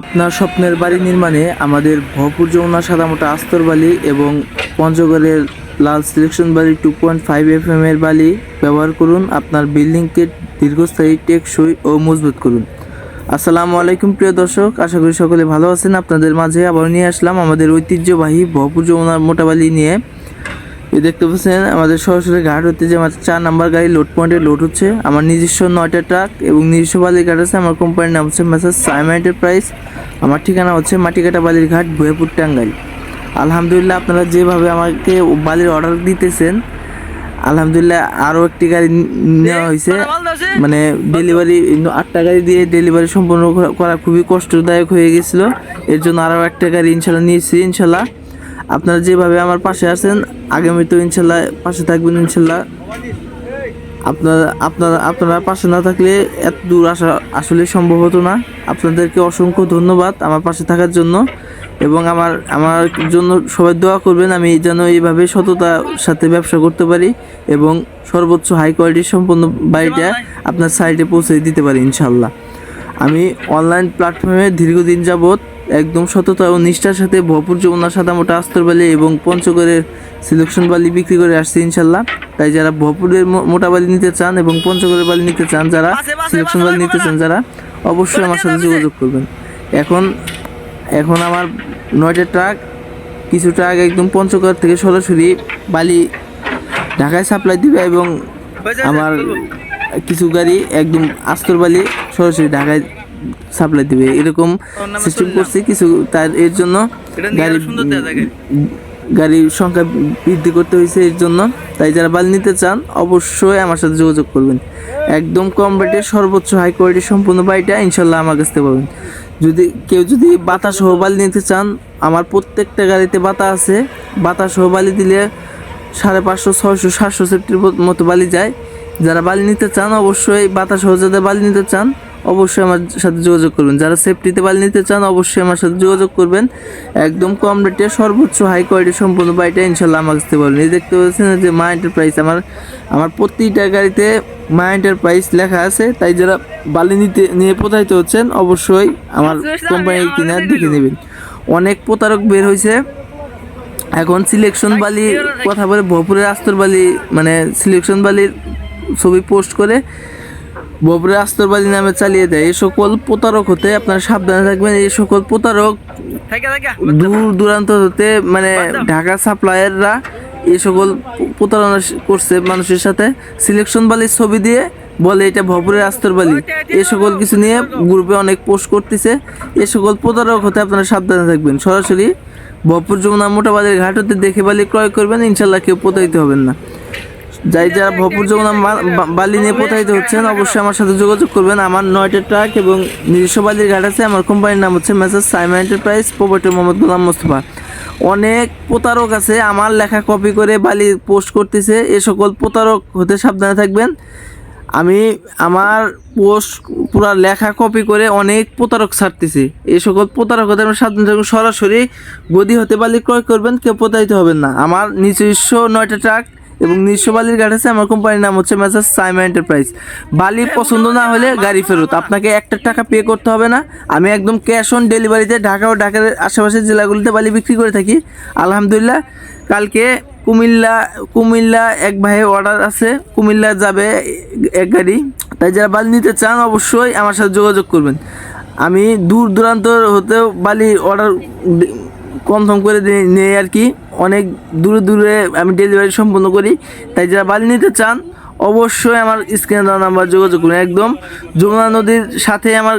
আপনার স্বপ্নের বাড়ি নির্মাণে আমাদের ভরপুর যমুনা সাদামোটা আস্তর বালি এবং পঞ্চগড়ের লাল সিলেকশন বালি two point five F M এর বালি ব্যবহার করুন, আপনার বিল্ডিংকে দীর্ঘস্থায়ী, টেকসই ও মজবুত করুন। আসসালামু আলাইকুম প্রিয় দর্শক, আশা করি সকলে ভালো আছেন। আপনাদের মাঝে আবার নিয়ে আসলাম আমাদের ঐতিহ্যবাহী ভরপুর যমুনার মোটা বালি নিয়ে এই দেখতে পাচ্ছেন আমাদের সরাসরি ঘাট হতে যে আমার চার নাম্বার গাড়ি লোড পয়েন্টে লোড হচ্ছে। আমার নিজস্ব নয়টা ট্রাক এবং নিজস্ব বালির ঘাট আছে। আমার কোম্পানির নাম হচ্ছে মেসার সাইমা এন্টারপ্রাইজ আমার ঠিকানা হচ্ছে মাটিকাটা বালির ঘাট ভুয়াপুর টাঙ্গাইল। আলহামদুলিল্লাহ আপনারা যেভাবে আমাকে বালির অর্ডার দিতেছেন আলহামদুলিল্লাহ আরও একটি গাড়ি নেওয়া হয়েছে। মানে ডেলিভারি আটটা গাড়ি দিয়ে ডেলিভারি সম্পূর্ণ করা- করা খুবই কষ্টদায়ক হয়ে গেছিল। এর জন্য আরও একটা গাড়ি ইনশাল্লাহ নিয়েছি ইনশাল্লাহ। আপনারা যেভাবে আমার পাশে আছেন আগামীতেও ইনশাল্লাহ পাশে থাকবেন ইনশাল্লাহ। আপনারা আপনারা আপনারা পাশে না থাকলে এত দূর আসা আসলে সম্ভব হতো না। আপনাদেরকে অসংখ্য ধন্যবাদ আমার পাশে থাকার জন্য এবং আমার আমার জন্য সবাই দোয়া করবেন আমি যেন এইভাবে সততার সাথে ব্যবসা করতে পারি এবং সর্বোচ্চ হাই কোয়ালিটির সম্পন্ন বাড়িটা আপনার সাইডে পৌঁছে দিতে পারি ইনশাল্লাহ। আমি অনলাইন প্ল্যাটফর্মে দীর্ঘদিন যাবৎ একদম সততা ও নিষ্ঠার সাথে ভরপুর যমুনা সাদামোটা আস্তর বালি এবং পঞ্চগড়ের সিলেকশন বালি বিক্রি করে আসছে ইনশাল্লাহ। তাই যারা ভরপুরের মোটা বালি নিতে চান এবং পঞ্চগড়ের বালি নিতে চান যারা সিলেকশন বালি নিতে চান যারা অবশ্যই আমার সাথে যোগাযোগ করবেন। এখন এখন আমার নয়টা ট্রাক কিছু ট্রাক একদম পঞ্চগড় থেকে সরাসরি বালি ঢাকায় সাপ্লাই দিবে এবং আমার কিছু গাড়ি একদম আস্তর বালি সরাসরি ঢাকায় সাপ্লাই দিবে। এরকম সিস্টেম করছি কিছু তার এর জন্য গাড়ি গাড়ির সংখ্যা বৃদ্ধি করতে হয়েছে এর জন্য। তাই যারা বালি নিতে চান অবশ্যই আমার সাথে যোগাযোগ করবেন। একদম কম রেটে সর্বোচ্চ হাই কোয়ালিটি সম্পূর্ণ বাড়িটা ইনশাল্লাহ আমার কাছ থেকে পাবেন। যদি কেউ যদি বাতা সহ বালি নিতে চান আমার প্রত্যেকটা গাড়িতে বাতা আছে। বাতা সহ বালি দিলে সাড়ে পাঁচশো ছয়শো সাতশো সেফটির মতো বালি যায়। যারা বালি নিতে চান অবশ্যই বাতাস সহজে বালি নিতে চান অবশ্যই আমার সাথে যোগাযোগ করবেন। যারা সেফটিতে বালি নিতে চান অবশ্যই আমার সাথে যোগাযোগ করবেন। একদম কম রেটে সর্বোচ্চ হাই কোয়ালিটি সম্পূর্ণ বাড়িটা ইনশাল্লাহ আমার কাছে পারবেন এই দেখতে পাচ্ছেন যে মা এন্টারপ্রাইজ আমার আমার প্রতিটা গাড়িতে মা এন্টারপ্রাইজ লেখা আছে। তাই যারা বালি নিতে নিয়ে প্রতারিত হচ্ছেন অবশ্যই আমার কোম্পানির কিনা দেখে নেবেন। অনেক প্রতারক বের হয়েছে। এখন সিলেকশন বালি কথা বলে ভরপুরের আস্তর বালি মানে সিলেকশন বালির ছবি পোস্ট করে ভরপুরের আস্তর বালি নামে চালিয়ে দেয়। এই সকল প্রতারক হতে আপনারা সাবধানে থাকবেন। এই সকল প্রতারক দূর দূরান্ত হতে মানে ঢাকা সাপ্লায়াররা এই সকল প্রতারণা করছে মানুষের সাথে। সিলেকশন বালির ছবি দিয়ে বলে এটা ভরপুরের আস্তর বালি এই সকল কিছু নিয়ে গ্রুপে অনেক পোস্ট করতেছে। এ সকল প্রতারক হতে আপনারা সাবধানে থাকবেন। সরাসরি ভরপুর যমুনা মোটাবাদের ঘাট হতে দেখে বালি ক্রয় করবেন। ইনশাল্লাহ কেউ প্রতারিত হবেন না। যাই যারা ভরপুর যমুনা মা- বালি নিয়ে প্রতারিত হচ্ছেন, অবশ্যই আমার সাথে যোগাযোগ করবেন। আমার নয়টা ট্রাক এবং নিজস্ব বালির ঘাট আছে। আমার কোম্পানির নাম হচ্ছে messrs Saima enterprise proprietor Mohammad Golam Mostafa. অনেক প্রতারক আছে। আমার লেখা কপি করে বালি পোস্ট করতেছে। এ সকল প্রতারক হতে সাবধানে থাকবেন। আমি আমার পোস্ট পুরো লেখা কপি করে অনেক প্রতারক ছাড়তেছি। এই সকল প্রতারক হতে আমি সাবধানে থাকবেন সরাসরি গদি হতে বালি ক্রয় করবেন। কেউ প্রতারিত হবেন না। আমার নিজস্ব নয়টা ট্রাক এবং নিজস্ব বালির গাড়ি আছে আমার কোম্পানির নাম হচ্ছে মেসার সাইমা এন্টারপ্রাইজ বালি পছন্দ না হলে গাড়ি ফেরত আপনাকে একটা টাকা পে করতে হবে না। আমি একদম ক্যাশ অন ডেলিভারিতে ঢাকা ও ঢাকার আশেপাশের জেলাগুলিতে বালি বিক্রি করে থাকি। আলহামদুলিল্লাহ কালকে কুমিল্লা কুমিল্লা এক ভাইয়ের অর্ডার আছে কুমিল্লা যাবে এক গাড়ি। তাই যারা বালি নিতে চান অবশ্যই আমার সাথে যোগাযোগ করবেন। আমি দূর দূরান্ত হতেও বালি অর্ডার কনফার্ম করে নেই আর কি। অনেক দূরে দূরে আমি ডেলিভারি সম্পন্ন করি। তাই যারা বালি নিতে চান, অবশ্যই আমার স্ক্রিনে দেওয়া নাম্বার যোগাযোগ করুন। একদম যমুনা নদীর সাথে আমার